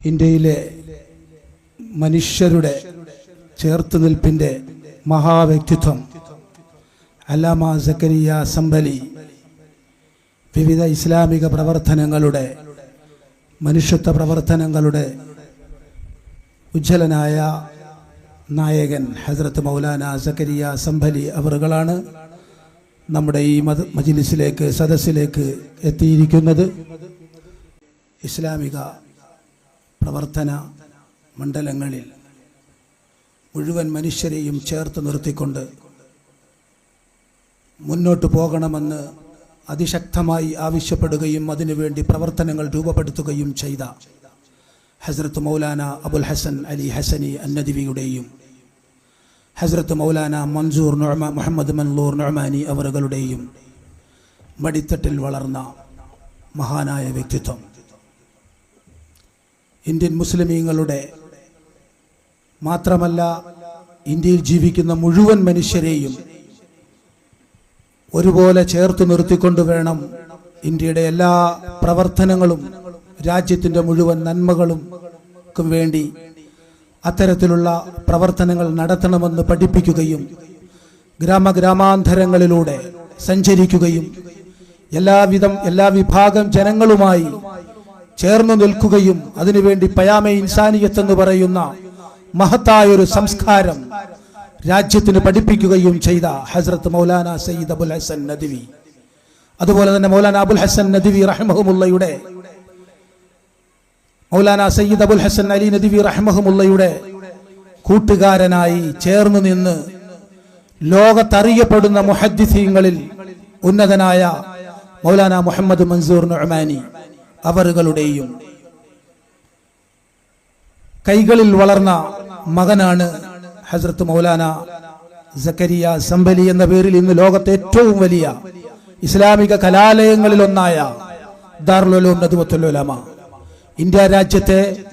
ഇന്ത്യയിലെ മനുഷ്യരുടെ ചേർത്തുനിൽപ്പിന്റെ മഹാവ്യക്തിത്വം അല്ലാമ സക്കരിയ സംബലി വിവിധ ഇസ്ലാമിക പ്രവർത്തനങ്ങളുടെ മനുഷ്യത്വ പ്രവർത്തനങ്ങളുടെ ഉജ്ജ്വലനായ നായകൻ ഹസരത്ത് മൗലാന സക്കരിയ സംബലി അവറുകളാണ് നമ്മുടെ ഈ മത മജിലിസിലേക്ക് സദസ്സിലേക്ക് എത്തിയിരിക്കുന്നത്. ഇസ്ലാമിക പ്രവർത്തന മണ്ഡലങ്ങളിൽ മുഴുവൻ മനുഷ്യരെയും ചേർത്ത് നിർത്തിക്കൊണ്ട് മുന്നോട്ട് പോകണമെന്ന് അതിശക്തമായി ആവശ്യപ്പെടുകയും അതിനുവേണ്ടി പ്രവർത്തനങ്ങൾ രൂപപ്പെടുത്തുകയും ചെയ്ത ഹസ്രത്ത് മൗലാന അബുൽ ഹസൻ അലി ഹസനി അന്നദിവിയുടെയും ഹസ്രത്ത് മൗലാന മൻസൂർ നൊഴമ മുഹമ്മദ് മൻലൂർ നൊഴമാനി അവറുകളുടെയും മടിത്തട്ടിൽ വളർന്ന മഹാനായ വ്യക്തിത്വം. ഇന്ത്യൻ മുസ്ലിമീങ്ങളുടെ മാത്രമല്ല ഇന്ത്യയിൽ ജീവിക്കുന്ന മുഴുവൻ മനുഷ്യരെയും ഒരുപോലെ ചേർത്ത് നിർത്തിക്കൊണ്ട് വേണം ഇന്ത്യയുടെ എല്ലാ പ്രവർത്തനങ്ങളും രാജ്യത്തിന്റെ മുഴുവൻ നന്മകളും വേണ്ടി അത്തരത്തിലുള്ള പ്രവർത്തനങ്ങൾ നടത്തണമെന്ന് പഠിപ്പിക്കുകയും ഗ്രാമഗ്രാമാന്തരങ്ങളിലൂടെ സഞ്ചരിക്കുകയും എല്ലാവിധം എല്ലാ വിഭാഗം ജനങ്ങളുമായി ചേർന്നു നിൽക്കുകയും അതിനുവേണ്ടി പയാമ ഇൻസാനിയത്ത് എന്ന് പറയുന്ന മഹത്തായൊരു സംസ്കാരം രാജ്യത്തിന് പഠിപ്പിക്കുകയും ചെയ്ത ഹസ്രത്ത് മൗലാന സയ്യിദ് അബുൽ ഹസൻ നദിവി. അതുപോലെ തന്നെ മൗലാന അബുൽ ഹസൻ നദിവി റഹ്മഹുമുള്ളയുടെ മൗലാന സയ്യിദ് അബുൽ ഹസൻ അലി നദിവി റഹ്മഹുമുള്ളയുടെ കൂട്ടുകാരനായി ചേർന്നു നിന്ന് ലോകത്തറിയപ്പെടുന്ന മുഹദ്ദിസീങ്ങളിൽ ഉന്നതനായ മൗലാന മുഹമ്മദ് മൻസൂർ നുഅമാനി അവറുകളുടെയും കൈകളിൽ വളർന്ന മകനാണ് ഹസ്രത്ത് മൗലാന സക്കരിയ സംബലി എന്ന പേരിൽ ഇന്ന് ലോകത്തെ ഏറ്റവും വലിയ ഇസ്ലാമിക കലാലയങ്ങളിൽ ഒന്നായ ദാറുലും നദുവത്തുലമ ഇന്ത്യ രാജ്യത്തെ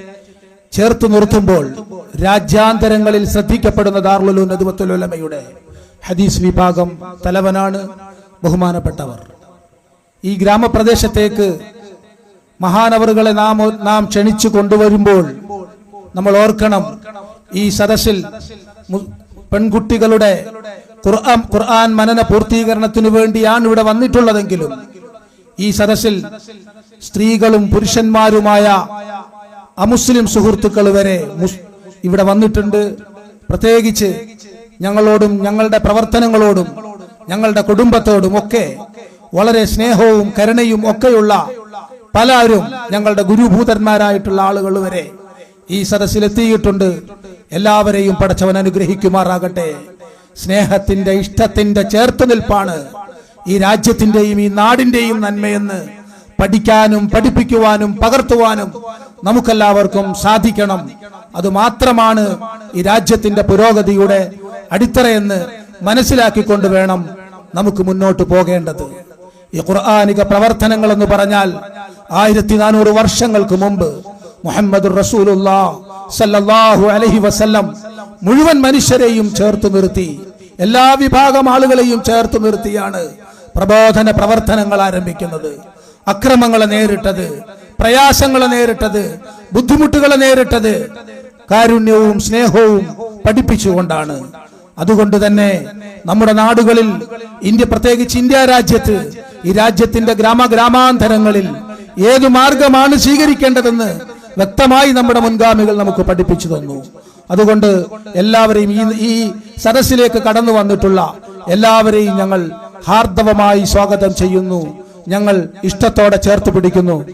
ചേർത്ത് നിർത്തുമ്പോൾ രാജ്യാന്തരങ്ങളിൽ ശ്രദ്ധിക്കപ്പെടുന്ന ദാർലോലോ നദുവത്തുലമയുടെ ഹദീസ് വിഭാഗം തലവനാണ് ബഹുമാനപ്പെട്ടവർ. ഈ ഗ്രാമപ്രദേശത്തേക്ക് മഹാനവറുകളെ നാം നാം ക്ഷണിച്ചു കൊണ്ടുവരുമ്പോൾ നമ്മൾ ഓർക്കണം ഈ സദസ്സിൽ പെൺകുട്ടികളുടെ ഖുർആൻ ഖുർആൻ മനന പൂർത്തീകരണത്തിനു വേണ്ടിയാണ് ഇവിടെ വന്നിട്ടുള്ളതെങ്കിലും ഈ സദസ്സിൽ സ്ത്രീകളും പുരുഷന്മാരുമായ അമുസ്ലിം സുഹൃത്തുക്കൾ വരെ ഇവിടെ വന്നിട്ടുണ്ട്. പ്രത്യേകിച്ച് ഞങ്ങളോടും ഞങ്ങളുടെ പ്രവർത്തനങ്ങളോടും ഞങ്ങളുടെ കുടുംബത്തോടും ഒക്കെ വളരെ സ്നേഹവും കരുണയും ഒക്കെയുള്ള പലരും ഞങ്ങളുടെ ഗുരുഭൂതന്മാരായിട്ടുള്ള ആളുകൾ വരെ ഈ സദസ്സിലെത്തിയിട്ടുണ്ട്. എല്ലാവരെയും പടച്ചവൻ അനുഗ്രഹിക്കുമാറാകട്ടെ. സ്നേഹത്തിന്റെ ഇഷ്ടത്തിന്റെ ചേർത്തുനിൽപ്പാണ് ഈ രാജ്യത്തിന്റെയും ഈ നാടിന്റെയും നന്മയെന്ന് പഠിക്കാനും പഠിപ്പിക്കുവാനും പകർത്തുവാനും നമുക്കെല്ലാവർക്കും സാധിക്കണം. അത് മാത്രമാണ് ഈ രാജ്യത്തിന്റെ പുരോഗതിയുടെ അടിത്തറയെന്ന് മനസ്സിലാക്കിക്കൊണ്ട് വേണം നമുക്ക് മുന്നോട്ട് പോകേണ്ടത്. ഈ ഖുർആാനിക പ്രവർത്തനങ്ങൾ എന്ന് പറഞ്ഞാൽ ആയിരത്തി നാനൂറ് വർഷങ്ങൾക്ക് മുമ്പ് മുഹമ്മദ് സല്ലല്ലാഹു വസല്ലം മുഴുവൻ മനുഷ്യരെയും ചേർത്ത് നിർത്തി എല്ലാ വിഭാഗം ആളുകളെയും ചേർത്ത് നിർത്തിയാണ് പ്രബോധന പ്രവർത്തനങ്ങൾ ആരംഭിക്കുന്നത്. അക്രമങ്ങളെ നേരിട്ടത് പ്രയാസങ്ങളെ നേരിട്ടത് ബുദ്ധിമുട്ടുകളെ നേരിട്ടത് കാരുണ്യവും സ്നേഹവും പഠിപ്പിച്ചുകൊണ്ടാണ്. അതുകൊണ്ട് തന്നെ നമ്മുടെ നാടുകളിൽ ഇന്ത്യ പ്രത്യേകിച്ച് ഇന്ത്യ രാജ്യത്ത് ഈ രാജ്യത്തിന്റെ ഗ്രാമ ഗ്രാമാന്തരങ്ങളിൽ ഏതു മാർഗമാണ് സ്വീകരിക്കേണ്ടതെന്ന് വ്യക്തമായി നമ്മുടെ മുൻഗാമികൾ നമുക്ക് പഠിപ്പിച്ചു തന്നു. അതുകൊണ്ട് എല്ലാവരെയും ഈ ഈ സദസ്സിലേക്ക് കടന്നു വന്നിട്ടുള്ള എല്ലാവരെയും ഞങ്ങൾ ഹാർദവമായി സ്വാഗതം ചെയ്യുന്നു. ഞങ്ങൾ ഇഷ്ടത്തോടെ ചേർത്ത് പിടിക്കുന്നു.